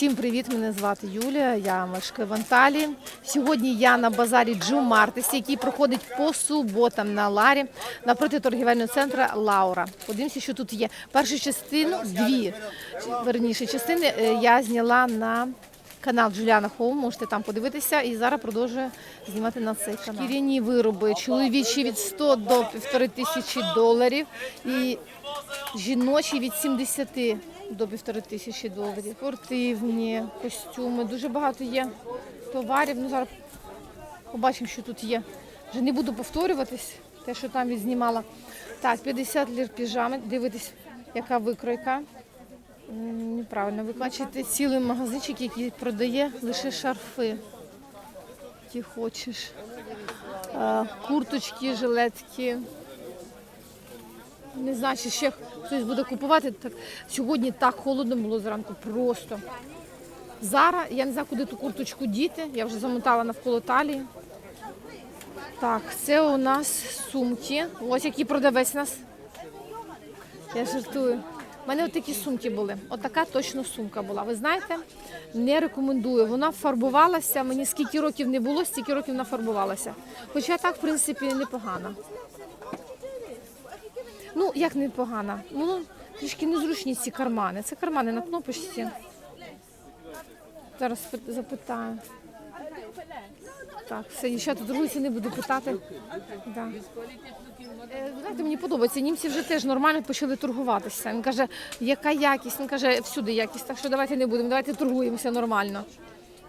Всім привіт! Мене звати Юлія. Я мешкаю в Анталії. Сьогодні я на базарі Джу Мартесі, який проходить по суботам на Ларі напроти торгівельного центру Лаура. Подивимося, що тут є. Першу частину, дві верніше частини е, я зняла на канал Джуліана Хоум. Можете там подивитися. І зараз продовжую знімати на цей канал. Шкіряні вироби чоловічі від 100 до 1,5 тисячі доларів. І жіночі від 70 до півтори тисячі доларів. Спортивні костюми. Дуже багато є товарів. Ну зараз побачимо, що тут є. Вже не буду повторюватись, те, що там відзнімала. Так, 50 лір піжами. Дивитись, яка викройка. Неправильно, ви бачите цілий магазинчик, який продає лише шарфи. Які хочеш. Е, Курточки, жилетки. Не знаю, чи ще хтось буде купувати. Так сьогодні так холодно було зранку. Просто. Зараз я не знаю, куди ту курточку діти. Я вже замотала навколо талії. Так, це у нас сумки. Ось який продавець нас. Я жартую. У мене от такі сумки були. От така точно сумка була. Ви знаєте, не рекомендую. Вона фарбувалася. Мені скільки років не було, стільки років вона фарбувалася. Хоча так, в принципі, непогано. Ну, як непогано. Ну, трішки незручні ці кармани. Це кармани на кнопочці. Зараз запитаю. Так, все, ще тут торгуюся, не буду питати. Да. Е, Знаєте, мені подобається. Німці вже теж нормально почали торгуватися. Він каже, яка якість? Він каже, всюди якість. Так що давайте не будемо, давайте торгуємося нормально.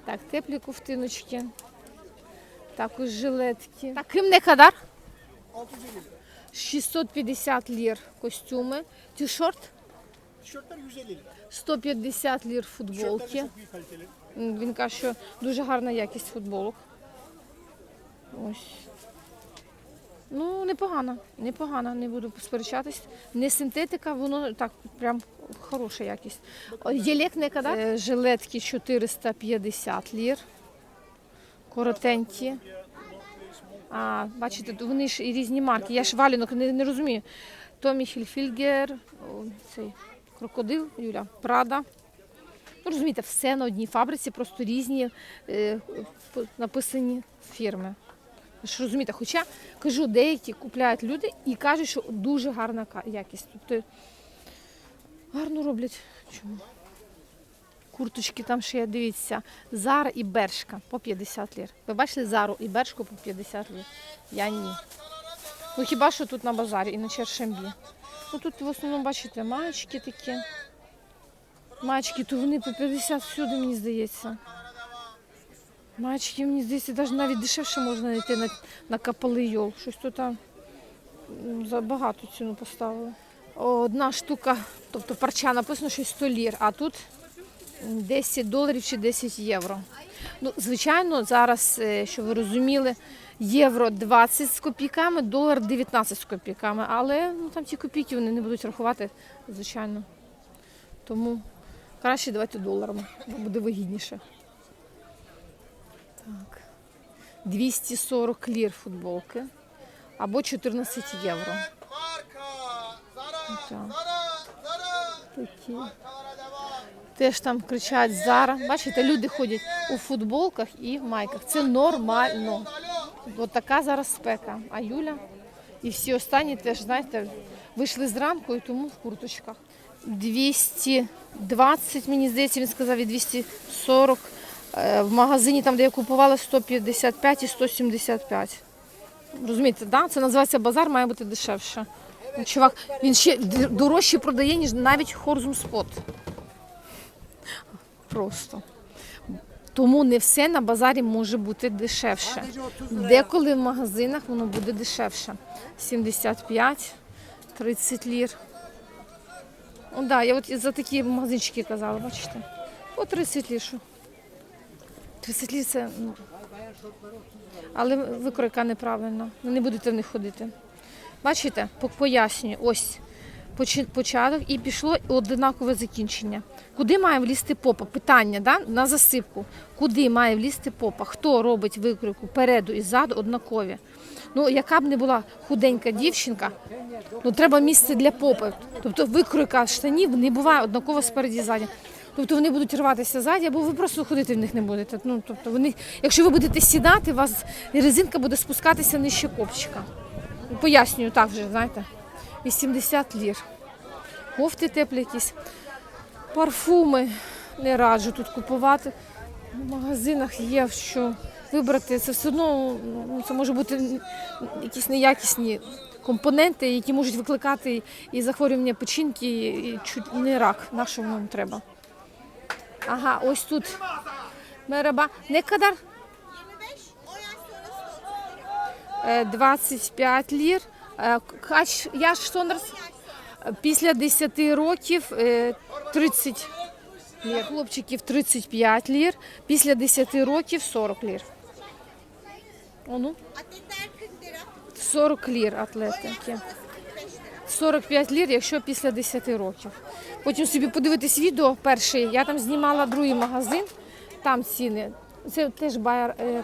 Так, теплі ковтиночки. Також жилетки. Так, ким не кадар? 650 лір костюми. Тішорт Tişörtler 150 lira. 150 lір футболки. Він каже, що дуже гарна якість футболок. Ось. Ну, непогано, непогано, не буду сперечатись. Не синтетика, воно так прям хороша якість. Єлек не када? Е, Жилетки 450 лір. Коротенькі. А, бачите, вони ж і різні марки. Я ж валінок не, не розумію. Томі Хільфільгер, цей крокодил, Юля, Прада. Ну, розумієте, все на одній фабриці, просто різні е, написані фірми. Ж розумієте, хоча кажу, деякі купляють люди і кажуть, що дуже гарна якість. Тобто гарно роблять. Чому? Курточки там ще дивіться, Зара і Бершка по 50 лір. Ви бачили Зару і Бершку по 50 лір? Я ні. Ну хіба що тут на базарі і на Чершембі. Ну тут в основному, бачите, маєчки такі. Мачки, то вони по 50 всюди, мені здається. Мачки, мені здається, навіть навіть дешевше можна знайти на, на капалийол. Щось тут там м, за багато ціну поставили. Одна штука, тобто парча написано, що 100 лір, а тут 10 доларів чи 10 євро. Ну, звичайно, зараз, е, щоб ви розуміли, євро 20 з копійками, долар 19 з копійками. Але ну, там ті копійки вони не будуть рахувати, звичайно. Тому краще давайте доларами, бо буде вигідніше. Так. 240 лір футболки або 14 євро. Так. Такі. Теж там кричать Зара. Бачите, люди ходять у футболках і в майках. Це нормально. От така зараз спека. А Юля і всі останні теж, знаєте, вийшли зранку і тому в курточках. 220, мені здається, він сказав, і 240. Е, В магазині, там, де я купувала, 155 і 175. Розумієте, да? це називається базар, має бути дешевше. Чувак, він ще дорожче продає, ніж навіть Хорзум Спот. Просто. Тому не все на базарі може бути дешевше. Деколи в магазинах воно буде дешевше. 75, 30 лір. О, да, я от за такі магазинчики казала, бачите? По 30 лір. що. 30 лір це. Ну. Але викройка неправильна. Ви не будете в них ходити. Бачите, по- пояснюю, ось початок і пішло однакове закінчення. Куди має влізти попа? Питання да? на засипку. Куди має влізти попа? Хто робить викройку переду і ззаду однакові? Ну, яка б не була худенька дівчинка, ну треба місце для попи. Тобто викройка штанів не буває однаково спереді і ззаді. Тобто вони будуть рватися ззаді, або ви просто ходити в них не будете. Ну, тобто вони, якщо ви будете сідати, у вас резинка буде спускатися нижче копчика. Пояснюю так вже, знаєте. 80 лір. Кофти теплі якісь, парфуми не раджу тут купувати. В магазинах є що вибрати. Це все одно ну, це може бути якісь неякісні компоненти, які можуть викликати і захворювання печінки, і чуть не рак. На що воно треба? Ага, ось тут. Мераба. Не кадар? 25 лір. Е, Кач Яш Сонерс е, після 10 років е, 30 лір. Хлопчиків 35 лір, після 10 років 40 лір. О, ну. 40 лір атлетики. 45 лір, якщо після 10 років. Потім собі подивитись відео перший. Я там знімала другий магазин, там ціни. Це теж е,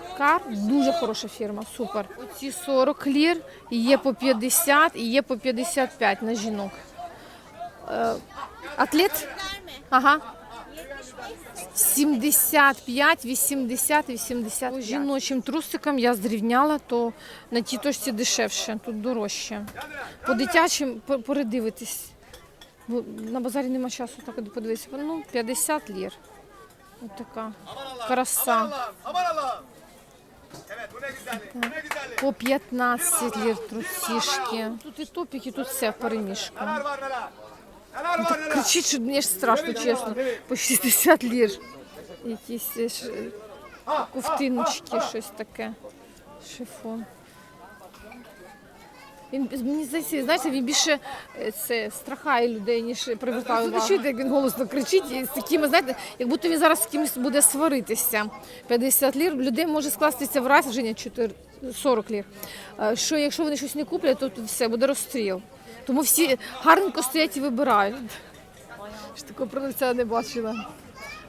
дуже хороша фірма, супер. Оці 40 лір, є по 50, і є по 55 на жінок. Е, Атлет? Ага. 75, 80, 80. По жіночим трусикам я зрівняла, то на тій точці дешевше, тут дорожче. По дитячим передивитись. Бо на базарі нема часу так подивитися. Ну, 50 лір. Ось така краса. По 15 лір трусішки. Тут і топіки, тут все в перемішку. Neler. Кричить, ж страшно, чесно. По 60 лір. Якісь ш- щось таке. Шифон. Він мені здається, знаєте, він більше е, це страхає людей, ніж привертає увагу. Чуєте, як він голосно кричить і з такими, знаєте, як будто він зараз з кимось буде сваритися. 50 лір людей може скластися враження 4, 40 лір. е, Що якщо вони щось не куплять, то тут все буде розстріл. Тому всі гарненько стоять і вибирають. Ж такого продавця не бачила.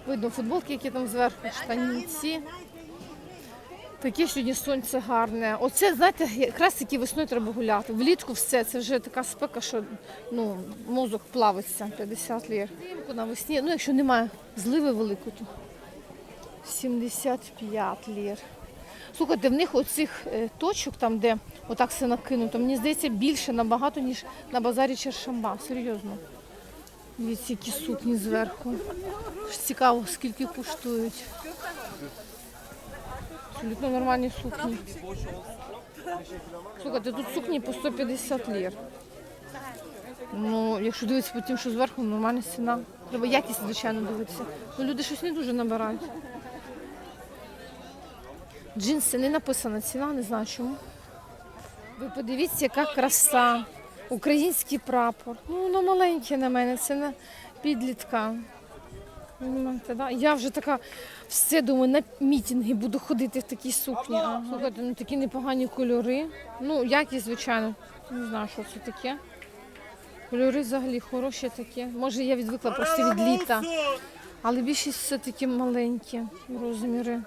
Видно футболки, які там зверху, штанці. Таке сьогодні сонце гарне. Оце, знаєте, якраз таки весною треба гуляти. Влітку все, це вже така спека, що ну, мозок плавиться 50 лір. Взимку навесні, ну якщо немає зливи великої, то 75 лір. Слухайте, в них оцих е, точок, там, де отак все накинуто, мені здається, більше набагато, ніж на базарі Чершамба. Серйозно. Дивіться, які сукні зверху. Цікаво, скільки коштують. Абсолютно нормальні сукні. Слухайте, тут сукні по 150 лір. Ну, якщо дивитися по тим, що зверху, нормальна ціна. Треба якість, звичайно, дивитися. Ну, люди щось не дуже набирають. Джинси не написана ціна, не знаю чому. Ви подивіться, яка краса. Український прапор. Ну, воно маленьке на мене, це на підлітка. Я вже така все думаю, на мітинги буду ходити в такій сукні. А, слухайте, ну такі непогані кольори. Ну, якість, звичайно, не знаю, що це таке. Кольори взагалі хороші такі. Може, я відвикла просто від літа. Але більшість все-таки маленькі розміри.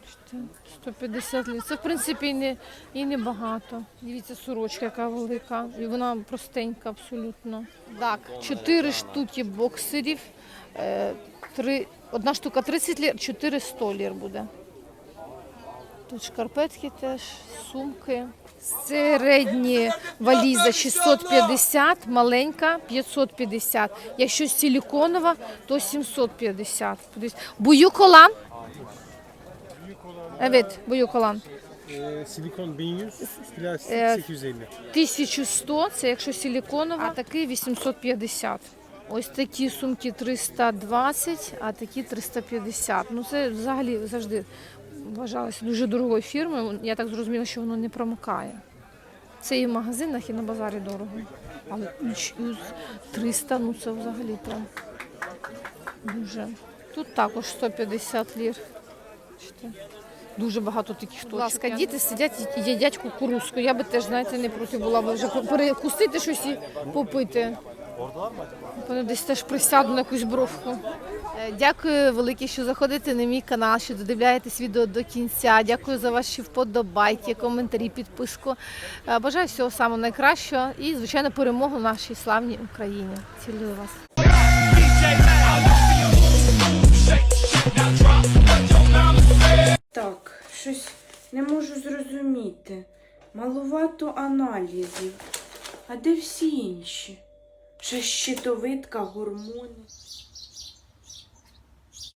Бачите, 150 літ. Це, в принципі, і не, і не багато. Дивіться, сорочка, яка велика. І вона простенька абсолютно. Так, 4 штуки боксерів. Е, три, одна штука 30 лір, 4 100 лір буде. Тут шкарпетки теж, сумки. Середні валіза 650, маленька 550. Якщо силіконова, то 750. Подивіться. Буюколан. Evet, буюколан. Ee, silikon 1100, plastik Ee, 850. 1100, це якщо силіконова, а такий 850. Ось такі сумки 320, а такі 350. Ну це взагалі завжди вважалося дуже дорогою фірмою. Я так зрозуміла, що воно не промикає. Це і в магазинах, і на базарі дорого. Але 300, ну це взагалі прям дуже. Тут також 150 лір. Дуже багато таких точок. Будь ласка, діти сидять і їдять кукурузку. Я би теж, знаєте, не проти була б вже перекусити щось і попити. Напевно, десь теж присяду на якусь бровку. Е, Дякую велике, що заходите на мій канал, що додивляєтесь відео до кінця. Дякую за ваші вподобайки, коментарі, підписку. Е, Бажаю всього самого найкращого і, звичайно, перемогу нашій славній Україні. Цілую вас. Так, щось не можу зрозуміти. Малувато аналізів. А де всі інші? Ще щитовидка, гормони.